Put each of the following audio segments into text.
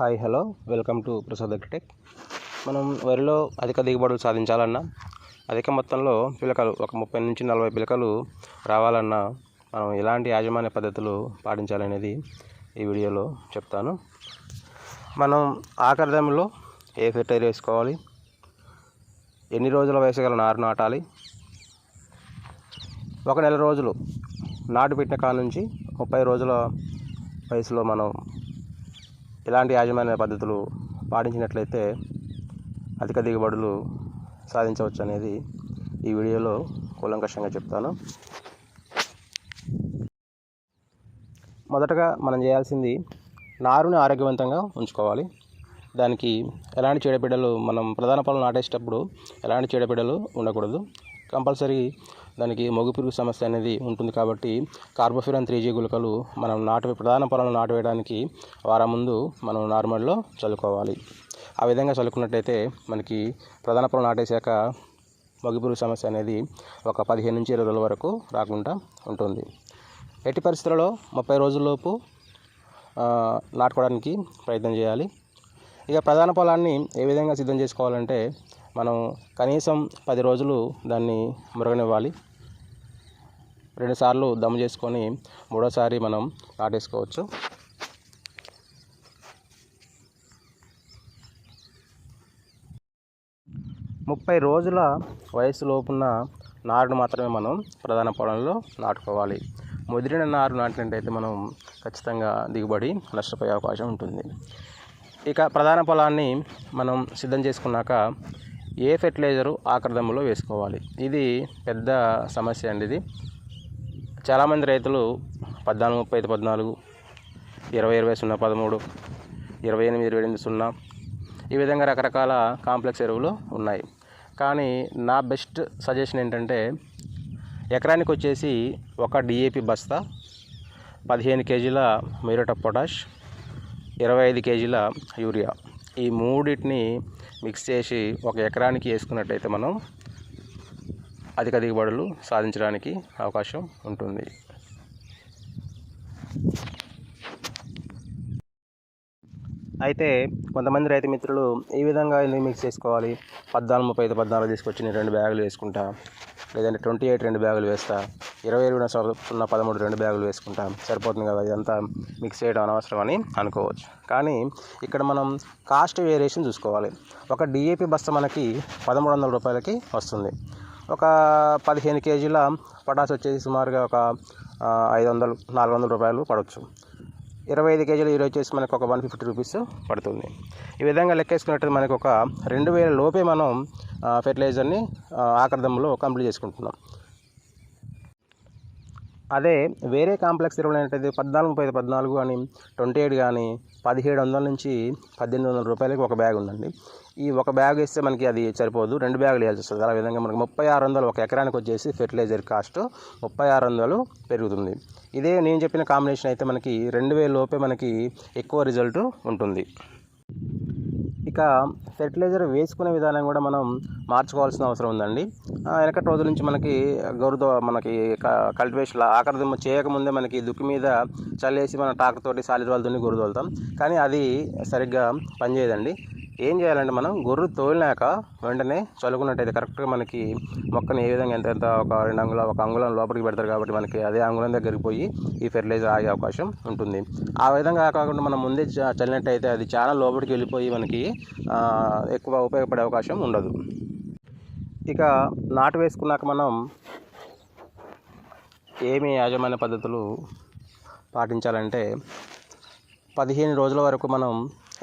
Hi hello. Welcome to Prasad agritech మనం వరిలో అధిక దిగుబడులు సాధించాలన్నా అధిక మొత్తంలో పిలకలు ఒక ముప్పై నుంచి నలభై పిలకలు రావాలన్నా మనం ఎలాంటి యాజమాన్య పద్ధతులు పాటించాలనేది ఈ వీడియోలో చెప్తాను. మనం ఆఖరి ఏ ఫెర్టైజర్ వేసుకోవాలి ఎన్ని రోజుల వయసు గల నారు నాటాలి ఒక నెల రోజులు నాటు పెట్టిన కాడ నుంచి ముప్పై రోజుల వయసులో మనం ఎలాంటి యాజమాన్య పద్ధతులు పాటించినట్లయితే అధిక దిగుబడులు సాధించవచ్చు అనేది ఈ వీడియోలో కూలంకషంగా చెప్తాను. మొదటగా మనం చేయాల్సింది నారుని ఆరోగ్యవంతంగా ఉంచుకోవాలి. దానికి ఎలాంటి చీడపీడలు మనం ప్రధాన పొలం నాటేసేటప్పుడు ఎలాంటి చీడపీడలు ఉండకూడదు. కంపల్సరీ దానికి మొగు పురుగు సమస్య అనేది ఉంటుంది కాబట్టి కార్బోఫిరాన్ త్రీ జీ గుళికలు మనం నాటు ప్రధాన పొలంలో నాటువేయడానికి వారం ముందు మనం నార్మల్లో చల్లుకోవాలి. ఆ విధంగా చల్లుకున్నట్టయితే మనకి ప్రధాన పొలం నాటేశాక మగుపురుగు సమస్య అనేది ఒక పదిహేను నుంచి ఇరవై రోజుల వరకు రాకుండా ఉంటుంది. ఎట్టి పరిస్థితులలో ముప్పై రోజుల్లోపు నాటుకోవడానికి ప్రయత్నం చేయాలి. ఇక ప్రధాన పొలాన్ని ఏ విధంగా సిద్ధం చేసుకోవాలంటే మనం కనీసం పది రోజులు దాన్ని మురగనివ్వాలి. రెండుసార్లు దమ్ము చేసుకొని మూడోసారి మనం నాటేసుకోవచ్చు ముప్పై రోజుల వయసులోపున్న నారును మాత్రమే మనం ప్రధాన పొలంలో నాటుకోవాలి. ముదిరిన నారు నాటినట్టయితే మనం ఖచ్చితంగా దిగుబడి నష్టపోయే అవకాశం ఉంటుంది. ఇక ప్రధాన పొలాన్ని మనం సిద్ధం చేసుకున్నాక ఏ ఫెర్టిలైజరు ఆకర్దమ్ములో వేసుకోవాలి. ఇది పెద్ద సమస్య అండి ఇది. చాలామంది రైతులు పద్నాలుగు ముప్పై ఐదు పద్నాలుగు ఇరవై ఇరవై సున్నా పదమూడు ఇరవై ఎనిమిది ఇరవై ఎనిమిది సున్నా ఈ విధంగా రకరకాల కాంప్లెక్స్ ఎరువులు ఉన్నాయి. కానీ నా బెస్ట్ సజెషన్ ఏంటంటే ఎకరానికి వచ్చేసి ఒక డిఏపి బస్తా పదిహేను కేజీల మ్యూరేట్ ఆఫ్ పొటాష్ ఇరవై ఐదు కేజీల యూరియా. ఈ మూడింటిని మిక్స్ చేసి ఒక ఎకరానికి వేసుకున్నట్టయితే మనం అధిక దిగుబడులు సాధించడానికి అవకాశం ఉంటుంది. అయితే కొంతమంది రైతు మిత్రులు ఈ విధంగా ఎందుకు మిక్స్ చేసుకోవాలి? పద్నాలుగు ముప్పై ఐదు పద్నాలుగు తీసుకొచ్చి నేను రెండు బ్యాగులు వేసుకుంటా లేదంటే ట్వంటీ ఎయిట్ రెండు బ్యాగులు వేస్తా ఇరవై ఏడు సున్నా పదమూడు రెండు బ్యాగులు వేసుకుంటా సరిపోతుంది కదా? ఇదంతా మిక్స్ చేయడం అనవసరం అని అనుకోవచ్చు. కానీ ఇక్కడ మనం కాస్ట్ వేరియేషన్ చూసుకోవాలి. ఒక డిఏపి బస్తా మనకి పదమూడు వందల రూపాయలకి వస్తుంది. ఒక పదిహేను కేజీల పొటాస్ వచ్చేసి సుమారుగా ఒక ఐదు వందలు నాలుగు వందల రూపాయలు పడవచ్చు ఇరవై ఐదు కేజీలు ఈరోజు వచ్చేసి మనకు ఒక వన్ ఫిఫ్టీ రూపీస్ పడుతుంది. ఈ విధంగా లెక్కేసుకున్నట్టు మనకు ఒక రెండు వేల లోపే మనం ఫెర్టిలైజర్ని ఆ, కంప్లీట్ చేసుకుంటున్నాం. అదే వేరే కాంప్లెక్స్ ఎరువులు ఏంటంటే పద్నాలుగు ముప్పై పద్నాలుగు కానీ ట్వంటీ ఎయిట్ కానీ పదిహేడు వందల నుంచి పద్దెనిమిది వందల రూపాయలకి ఒక బ్యాగ్ ఉందండి ఈ ఒక బ్యాగ్ వేస్తే మనకి అది సరిపోదు. రెండు బ్యాగులు వేయాల్సి వస్తుంది. అలా విధంగా మనకి ముప్పై ఆరు వందలు ఒక ఎకరానికి వచ్చేసి ఫెర్టిలైజర్ కాస్ట్ ముప్పై ఆరు వందలు పెరుగుతుంది. ఇదే నేను చెప్పిన కాంబినేషన్ అయితే మనకి రెండు వేల లోపే మనకి ఎక్కువ రిజల్ట్ ఉంటుంది. ఇక ఫెర్టిలైజర్ వేసుకునే విధానం కూడా మనం మార్చుకోవాల్సిన అవసరం ఉందండి. ఆ, వెనకటి రోజుల నుంచి మనకి గౌరవ మనకి కల్టివేషన్ ఆకర్దం చేయకముందే మనకి దుక్కి మీద చల్లేసి మన టాక్తోటి తోటి సాలిడ్ వాళ్ళతో గొర్రె కానీ అది సరిగ్గా పనిచేయదండి. ఏం చేయాలంటే మనం గొర్రు తోలినాక వెంటనే చల్లుకున్నట్టయితే కరెక్ట్గా మనకి మొక్కని ఏ విధంగా ఎంత ఎంత ఒక రెండు అంగుళం ఒక అంగుళం లోపలికి పెడతారు కాబట్టి మనకి అదే అంగుళం దగ్గరికి పోయి ఈ ఫెర్టిలైజర్ ఆగే అవకాశం ఉంటుంది. ఆ విధంగా కాకుండా మనం ముందే చ- చల్లినట్టయితే అది చాలా లోపలికి వెళ్ళిపోయి మనకి ఎక్కువ ఉపయోగపడే అవకాశం ఉండదు. ఇక నాటు వేసుకున్నాక మనం ఏమి యాజమాన్య పద్ధతులు పాటించాలంటే పదిహేను రోజుల వరకు మనం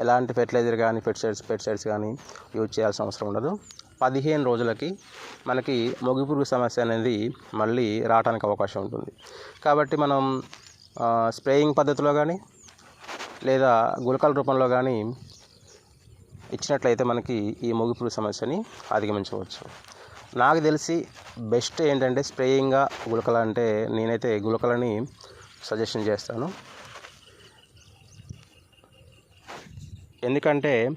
ఎలాంటి ఫెర్టిలైజర్ కానీ పెస్టిసైడ్స్ పెస్టిసైడ్స్ కానీ యూజ్ చేయాల్సిన అవసరం ఉండదు. పదిహేను రోజులకి మనకి మొగిపురుగు సమస్య అనేది మళ్ళీ రావడానికి అవకాశం ఉంటుంది. కాబట్టి మనం స్ప్రేయింగ్ పద్ధతిలో కానీ లేదా గుళికల రూపంలో కానీ ఇచ్చినట్లయితే మనకి ఈ మొగిపురుగు సమస్యని అధిగమించవచ్చు. నాకు తెలిసి బెస్ట్ ఏంటంటే స్ప్రేయింగ్గా గుళికలు అంటే నేనైతే గుళికలని సజెషన్ చేస్తాను. ఎందుకంటే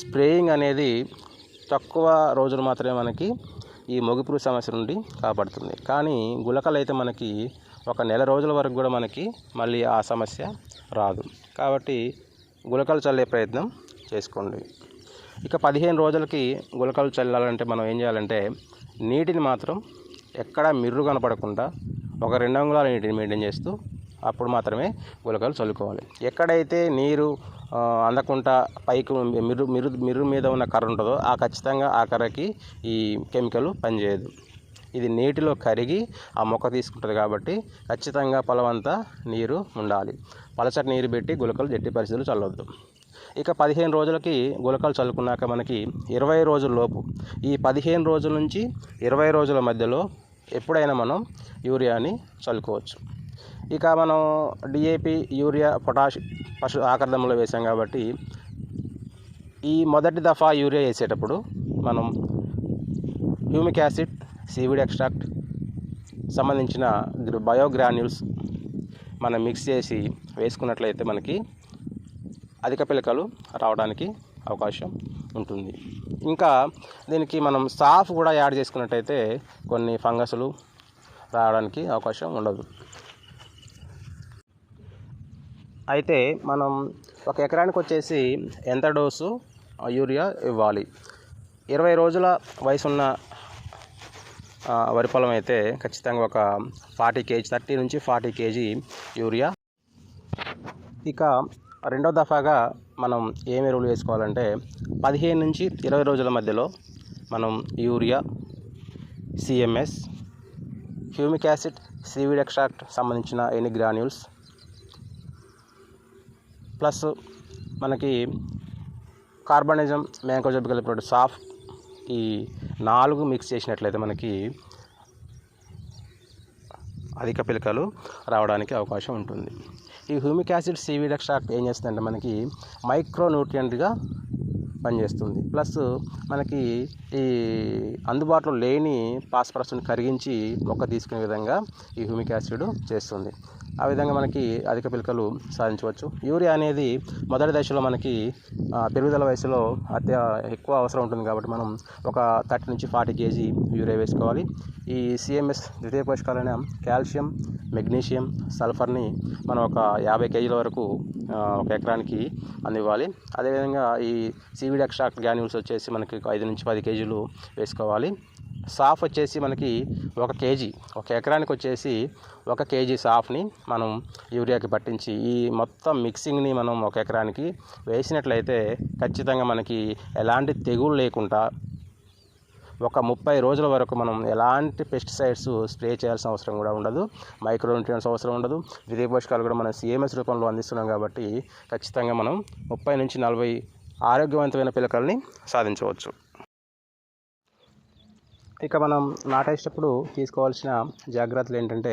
స్ప్రేయింగ్ అనేది తక్కువ రోజులు మాత్రమే మనకి ఈ మొగిపురు సమస్య నుండి కాపాడుతుంది. కానీ గులకలు అయితే మనకి ఒక నెల రోజుల వరకు కూడా మనకి మళ్ళీ ఆ సమస్య రాదు. కాబట్టి గులకలు చల్లే ప్రయత్నం చేసుకోండి. ఇక పదిహేను రోజులకి గులకలు చల్లాలంటే మనం ఏం చేయాలంటే నీటిని మాత్రం ఎక్కడా మిర్రు కనపడకుండా ఒక రెండు అంగుళాల నీటిని మెయింటైన్ చేస్తూ అప్పుడు మాత్రమే గులకలు చల్లుకోవాలి. ఎక్కడైతే నీరు అందకుండా పైకి మిరు మిరు మిర్రు మీద ఉన్న కర్ర ఉంటుందో ఆ ఖచ్చితంగా ఆ కర్రకి ఈ కెమికల్ పనిచేయదు. ఇది నీటిలో కరిగి ఆ మొక్క తీసుకుంటుంది కాబట్టి ఖచ్చితంగా పొలమంతా నీరు ఉండాలి. పలచటి నీరు పెట్టి గులకలు జట్టి పరిస్థితులు చల్లవద్దు ఇక పదిహేను రోజులకి గులకలు చల్లుకున్నాక మనకి ఇరవై రోజుల లోపు ఈ పదిహేను రోజుల నుంచి ఇరవై రోజుల మధ్యలో ఎప్పుడైనా మనం యూరియాని చల్లుకోవచ్చు. ఇక మనం డిఏపి యూరియా పొటాష్ పశు ఆకర్దంలో వేసాం కాబట్టి ఈ మొదటి దఫా యూరియా వేసేటప్పుడు మనం హ్యూమిక్ యాసిడ్ సీవిడ్ ఎక్స్ట్రాక్ట్ సంబంధించిన బయోగ్రాన్యూల్స్ మనం మిక్స్ చేసి వేసుకున్నట్లయితే మనకి అధిక పిలకలు రావడానికి అవకాశం ఉంటుంది. ఇంకా దీనికి మనం సాఫ్ కూడా యాడ్ చేసుకున్నట్టయితే కొన్ని ఫంగస్లు రావడానికి అవకాశం ఉండదు. అయితే మనం ఒక ఎకరానికి వచ్చేసి ఎంత డోసు యూరియా ఇవ్వాలి? ఇరవై రోజుల వయసున్న వరి పొలం అయితే ఖచ్చితంగా ఒక ఫార్టీ కేజీ థర్టీ నుంచి ఫార్టీ కేజీ యూరియా. ఇక రెండో దఫాగా మనం ఏం ఎరువులు వేసుకోవాలంటే పదిహేను నుంచి ఇరవై రోజుల మధ్యలో మనం urea CMS humic acid seaweed extract సంబంధించిన ఎన్ని గ్రాన్యూల్స్ ప్లస్ మనకి కార్బనిజం మ్యాంకోజబికల్ ప్రొడక్ట్ సాఫ్ ఈ నాలుగు మిక్స్ చేసినట్లయితే మనకి అధిక పిలకలు రావడానికి అవకాశం ఉంటుంది. ఈ హ్యూమిక్ యాసిడ్ సీవీడ్ ఎక్స్ట్రాక్ట్ ఏం చేస్తుందంటే మనకి మైక్రో న్యూట్రియంట్గా పనిచేస్తుంది. ప్లస్ మనకి ఈ అందుబాటులో లేని పాస్పరస్ని కరిగించి మొక్క తీసుకునే విధంగా ఈ హ్యూమిక్ యాసిడ్ చేస్తుంది. ఆ విధంగా మనకి అధిక పిలకలు సాధించవచ్చు. యూరియా అనేది మొదటి దశలో మనకి పెరుగుదల వయసులో అత్య ఎక్కువ అవసరం ఉంటుంది కాబట్టి మనం ఒక థర్టీ నుంచి ఫార్టీ కేజీ యూరియా వేసుకోవాలి. ఈ సిఎంఎస్ ద్వితీయ పోషకాలైన కాల్షియం మెగ్నీషియం సల్ఫర్ని మనం ఒక యాభై కేజీల వరకు ఒక ఎకరానికి అందివ్వాలి. అదేవిధంగా ఈ సీవిడ్ ఎక్స్ట్రాక్ట్ గ్యాన్యూల్స్ వచ్చేసి మనకి ఐదు నుంచి పది కేజీలు వేసుకోవాలి. సాఫ్ వచ్చేసి మనకి ఒక కేజీ ఒక ఎకరానికి వచ్చేసి ఒక కేజీ సాఫ్ని మనం యూరియాకి పట్టించి ఈ మొత్తం మిక్సింగ్ని మనం ఒక ఎకరానికి వేసినట్లయితే ఖచ్చితంగా మనకి ఎలాంటి తెగులు లేకుండా ఒక ముప్పై రోజుల వరకు మనం ఎలాంటి పెస్టిసైడ్స్ స్ప్రే చేయాల్సిన అవసరం కూడా ఉండదు. మైక్రోన్యూట్రియన్స్ అవసరం ఉండదు. ద్వితీయ పోషకాలు కూడా మనం సిఎంఎస్ రూపంలో అందిస్తున్నాం కాబట్టి ఖచ్చితంగా మనం ముప్పై నుంచి నలభై ఆరోగ్యవంతమైన పిలకల్ని సాధించవచ్చు. ఇక మనం నాటేసేటప్పుడు తీసుకోవాల్సిన జాగ్రత్తలు ఏంటంటే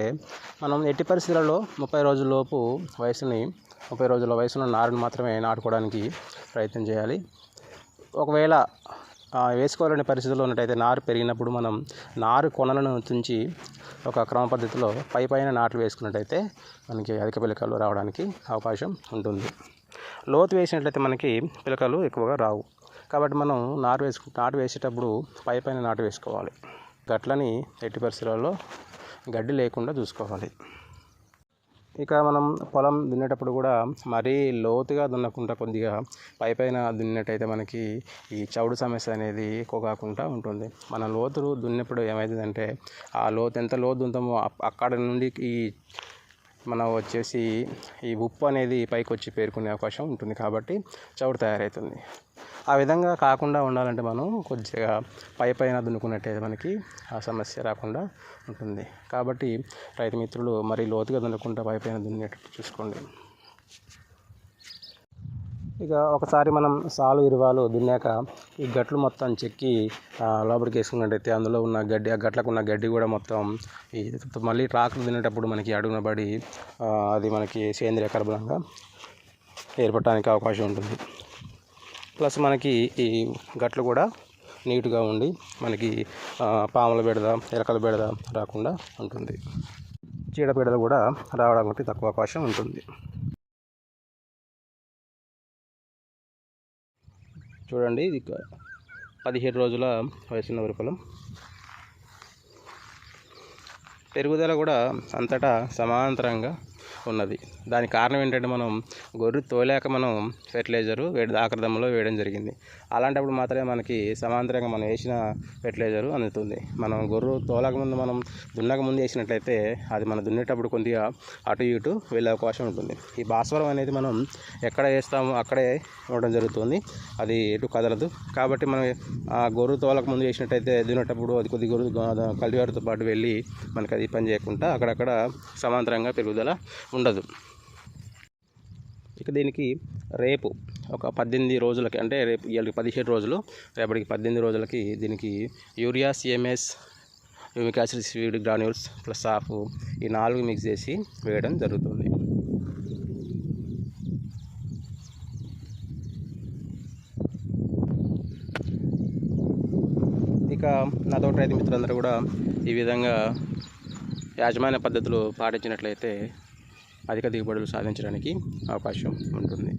మనం ఎట్టి పరిస్థితులలో ముప్పై రోజుల్లోపు వయసుని ముప్పై రోజుల వయసున్న నారుని మాత్రమే నాటుకోవడానికి ప్రయత్నం చేయాలి. ఒకవేళ వేసుకోవాలనే పరిస్థితుల్లో ఉన్నట్టయితే నారు పెరిగినప్పుడు మనం నారు కొనలను తుంచి ఒక క్రమ పద్ధతిలో పై పైన నాట్లు వేసుకున్నట్టయితే మనకి అధిక పిలకలు రావడానికి అవకాశం ఉంటుంది. లోతు వేసినట్లయితే మనకి పిలకలు ఎక్కువగా రావు. కాబట్టి మనం నాటు వేసుకు నాటు వేసేటప్పుడు పై పైన నాటు వేసుకోవాలి. గట్లని ఎట్టి పరిస్థితులలో గడ్డి లేకుండా చూసుకోవాలి. ఇక మనం పొలం దున్నేటప్పుడు కూడా మరీ లోతుగా దున్నకుండా కొద్దిగా పై పైన దున్నినట్టయితే మనకి ఈ చౌడు సమస్య అనేది ఎక్కువ కాకుండా ఉంటుంది. మన లోతులు దున్నినప్పుడు ఏమవుతుందంటే ఆ లోతు ఎంత లోతు దున్నుతామో అప్- అక్కడ నుండి ఈ మనం వచ్చేసి ఈ ఉప్పు అనేది పైకి వచ్చి పేరుకునే అవకాశం ఉంటుంది కాబట్టి చౌడు తయారవుతుంది ఆ విధంగా కాకుండా ఉండాలంటే మనం కొద్దిగా పై పైన దున్నుకున్నట్టయితే మనకి ఆ సమస్య రాకుండా ఉంటుంది. కాబట్టి రైతు మిత్రులు మరి లోతుగా దున్నకుండా పై పైన దున్నేటట్టు చూసుకోండి. ఇక ఒకసారి మనం సాలు ఇరువాలు దున్నాక ఈ గట్లు మొత్తం చెక్కి లోపలికి వేసుకున్నట్టయితే అందులో ఉన్న గడ్డి ఆ గట్లకు ఉన్న గడ్డి కూడా మొత్తం ఈ మళ్ళీ ట్రాక్లు తినేటప్పుడు మనకి అడుగున పడి అది మనకి సేంద్రియ కర్బలంగా ఏర్పడటానికి అవకాశం ఉంటుంది. ప్లస్ మనకి ఈ గట్లు కూడా నీట్గా ఉండి మనకి పాముల బెడద ఎలకల బెడద రాకుండా ఉంటుంది. చీడపీడలు కూడా రావడానికి తక్కువ అవకాశం ఉంటుంది. చూడండి ఇది పదిహేడు రోజుల వయసున్న వరిపొలం పెరుగుదల కూడా అంతటా సమాంతరంగా ఉన్నది. దానికి కారణం ఏంటంటే మనం గొర్రె తోలాక మనం ఫెర్టిలైజరు వేడి ఆక్రదంలో వేయడం జరిగింది. అలాంటప్పుడు మాత్రమే మనకి సమాంతరంగా మనం వేసిన ఫెర్టిలైజరు అందుతుంది. మనం గొర్రె తోలక ముందు మనం దున్నక ముందు వేసినట్లయితే అది మనం దున్నేటప్పుడు కొద్దిగా అటు ఇటు వెళ్ళే అవకాశం ఉంటుంది. ఈ భాస్వరం అనేది మనం ఎక్కడ వేస్తామో అక్కడే ఉండడం జరుగుతుంది. అది ఎటు కదలదు. కాబట్టి మనం ఆ గొర్రె తోలక ముందు వేసినట్టయితే దున్నేటప్పుడు అది కొద్ది గొర్రె కల్టివేటర్తో పాటు వెళ్ళి మనకి అది పని చేయకుండా అక్కడక్కడ సమాంతరంగా పెరుగుదల ఉండదు. ఇక దీనికి రేపు ఒక పద్దెనిమిది రోజులకి అంటే రేపు ఇవాళ పదిహేడు రోజులు రేపటికి పద్దెనిమిది రోజులకి దీనికి urea CMS humic acid seaweed granules plus of ఈ నాలుగు మిక్స్ చేసి వేయడం జరుగుతుంది. ఇక నాతో రైతు మిత్రులందరూ కూడా ఈ విధంగా యాజమాన్య పద్ధతులు పాటించినట్లయితే అధిక దిగుబడులు సాధించడానికి అవకాశం ఉంటుంది.